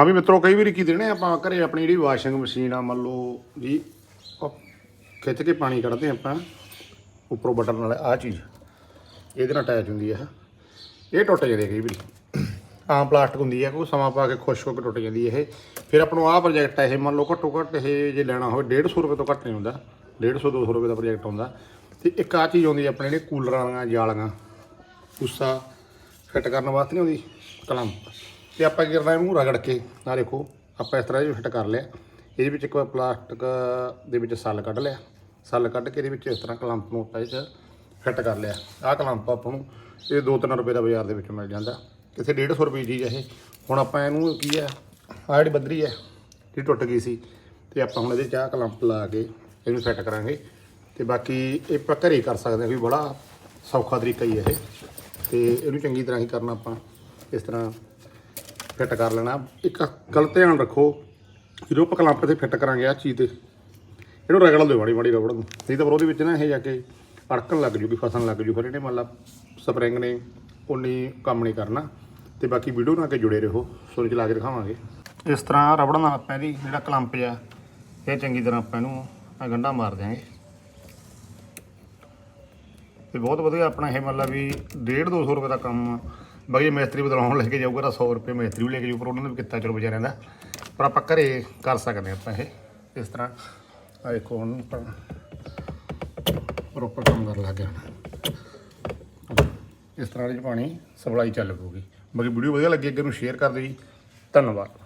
ਹਾਂ ਵੀ ਮਿੱਤਰੋ, ਕਈ ਵਾਰੀ ਕੀ ਦੇਣੇ ਆਪਾਂ ਘਰੇ ਆਪਣੀ ਜਿਹੜੀ ਵਾਸ਼ਿੰਗ ਮਸ਼ੀਨ ਆ, ਮੰਨ ਲਓ ਜੀ ਖਿੱਚ ਕੇ ਪਾਣੀ ਕੱਢਦੇ ਆਪਾਂ, ਉੱਪਰੋਂ ਬਟਨ ਨਾਲ ਆ ਚੀਜ਼, ਇਹਦੇ ਨਾਲ ਅਟੈਚ ਹੁੰਦੀ ਹੈ ਇਹ। ਟੁੱਟ ਜਾਂਦੀ ਕਈ ਵਾਰੀ। ਆਮ ਪਲਾਸਟਿਕ ਹੁੰਦੀ ਹੈ ਕੋਈ ਸਮਾਂ ਪਾ ਕੇ ਖੁਸ਼ ਹੋ ਕੇ ਟੁੱਟ ਜਾਂਦੀ ਇਹ। ਫਿਰ ਆਪਾਂ ਨੂੰ ਆਹ ਪ੍ਰੋਜੈਕਟ ਆ ਇਹ, ਮੰਨ ਲਓ ਘੱਟੋ ਘੱਟ ਇਹ ਜੇ ਲੈਣਾ ਹੋਵੇ 150 ਰੁਪਏ ਤੋਂ ਘੱਟ ਨਹੀਂ ਹੁੰਦਾ। 150 200 ਰੁਪਏ ਦਾ ਪ੍ਰੋਜੈਕਟ ਆਉਂਦਾ। ਤੇ ਇੱਕ ਆ ਚੀਜ਼ ਆਉਂਦੀ ਆਪਣੇ ਜਿਹੜੇ ਕੂਲਰਾਂ ਵਾਲੀਆਂ, ਜਾਲੀਆਂ ਉਸਾ ਫਿੱਟ ਕਰਨ ਵਾਸਤੇ ਨਹੀਂ ਆਉਂਦੀ, ਕਲਮ। ਤੇ ਆਪਾਂ ਕੀ ਕਰਨਾ, ਇਹਨੂੰ ਰਗੜ ਕੇ ਆ ਦੇਖੋ, ਆਪਾਂ ਇਸ ਤਰ੍ਹਾਂ ਇਹ ਫਿੱਟ ਕਰ ਲਿਆ। ਇਹਦੇ ਵਿੱਚ ਇੱਕ ਪਲਾਸਟਿਕ ਦੇ ਵਿੱਚ ਸੱਲ ਕੱਢ ਲਿਆ। ਸੱਲ ਕੱਢ ਕੇ ਇਹਦੇ ਵਿੱਚ ਇਸ ਤਰ੍ਹਾਂ ਕਲੰਪ ਨੂੰ ਆਪਾਂ ਇਹ 'ਚ ਫਿੱਟ ਕਰ ਲਿਆ। ਆਹ ਕਲੰਪ ਆਪਾਂ ਨੂੰ ਇਹ 2-3 ਰੁਪਏ ਦਾ ਬਾਜ਼ਾਰ ਦੇ ਵਿੱਚ ਮਿਲ ਜਾਂਦਾ। ਕਿਤੇ 150 ਰੁਪਏ ਦੀ ਚੀਜ਼ ਇਹ। ਹੁਣ ਆਪਾਂ ਇਹਨੂੰ ਕੀ ਹੈ ਆਹ ਜਿਹੜੀ ਬੱਦਰੀ ਹੈ ਜਿਹੜੀ ਟੁੱਟ ਗਈ ਸੀ। ਤੇ ਆਪਾਂ ਹੁਣ ਇਹਦੇ ਚਾਹ ਕਲੰਪ ਲਾ ਕੇ ਇਹਨੂੰ ਫਿੱਟ ਕਰਾਂਗੇ। ਤੇ ਬਾਕੀ ਇਹ ਆਪਾਂ ਘਰੇ ਹੀ ਕਰ ਸਕਦੇ ਹਾਂ ਵੀ ਬੜਾ ਸੌਖਾ ਤਰੀਕਾ ਹੀ ਹੈ ਇਹ। ਤੇ ਇਹਨੂੰ ਚੰਗੀ ਤਰ੍ਹਾਂ ਹੀ ਕਰਨਾ ਆਪਾਂ, ਇਸ ਤਰ੍ਹਾਂ ਫਿੱਟ ਕਰ ਲੈਣਾ। ਇੱਕ ਗੱਲ ਧਿਆਨ ਰੱਖੋ, ਜਦੋਂ ਆਪਾਂ ਕਲੰਪ ਤੇ ਫਿੱਟ ਕਰਾਂਗੇ ਆ ਚੀਜ਼ ਤੇ, ਇਹਨੂੰ ਰਗੜ ਦਿਓ ਮਾੜੀ ਮਾੜੀ ਰਬੜ ਨੂੰ। ਨਹੀਂ ਤਾਂ ਫਿਰ ਉਹਦੇ ਵਿੱਚ ਨਾ ਇਹ ਜਾ ਕੇ ਅੜਕਣ ਲੱਗ ਜੂਗੀ, ਫਸਣ ਲੱਗ ਜੂ ਫਿਰ ਇਹਨੇ ਮਤਲਬ ਸਪਰਿੰਗ ਨੇ ਉਨੀ ਕੰਮ ਨਹੀਂ ਕਰਨਾ ਤੇ ਬਾਕੀ ਵੀਡੀਓ ਨਾਲ ਕੇ ਜੁੜੇ ਰਹੋ ਸੁਣ ਚਲਾ ਕੇ ਦਿਖਾਵਾਂਗੇ। ਇਸ ਤਰ੍ਹਾਂ ਰਬੜ ਨਾਲ ਆਪਾਂ ਇਹਦੀ, ਜਿਹੜਾ ਕਲੰਪ ਆ, ਇਹ ਚੰਗੀ ਤਰ੍ਹਾਂ ਆਪਾਂ ਇਹਨੂੰ ਆਹ ਗੰਢਾ ਮਾਰ ਦਿਆਂਗੇ। ਤੇ ਬਹੁਤ ਵਧੀਆ ਆਪਣਾ ਇਹ ਮਤਲਬ ਵੀ 1.5 200 ਰੁਪਏ ਦਾ ਕੰਮ ਆ ਬਾਕੀ ਜੇ ਮਿਸਤਰੀ ਬਦਲਾਉਣ ਲੈ ਕੇ ਜਾਊਗਾ ਤਾਂ 100 ਰੁਪਏ ਮਿਸਤਰੀ ਵੀ ਲੈ ਕੇ ਜਾਊ, ਪਰ ਉਹਨਾਂ ਨੂੰ ਵੀ ਕੀਤਾ ਚਲੋ ਵਿਚਾਰਿਆਂ ਦਾ। ਪਰ ਆਪਾਂ ਘਰੇ ਕਰ ਸਕਦੇ ਹਾਂ ਆਪਾਂ ਇਹ, ਇਸ ਤਰ੍ਹਾਂ। ਆ ਦੇਖੋ, ਹੁਣ ਆਪਾਂ ਪ੍ਰੋਪਰ ਕੰਮ ਕਰਨ ਲੱਗ ਗਿਆ ਇਸ ਤਰ੍ਹਾਂ ਦੇ ਪਾਣੀ, ਸਪਲਾਈ ਚੱਲ ਪਊਗੀ। ਬਾਕੀ ਵੀਡੀਓ ਵਧੀਆ ਲੱਗੀ, ਅੱਗੇ ਨੂੰ ਸ਼ੇਅਰ ਕਰ ਦਿਓ ਜੀ। ਧੰਨਵਾਦ।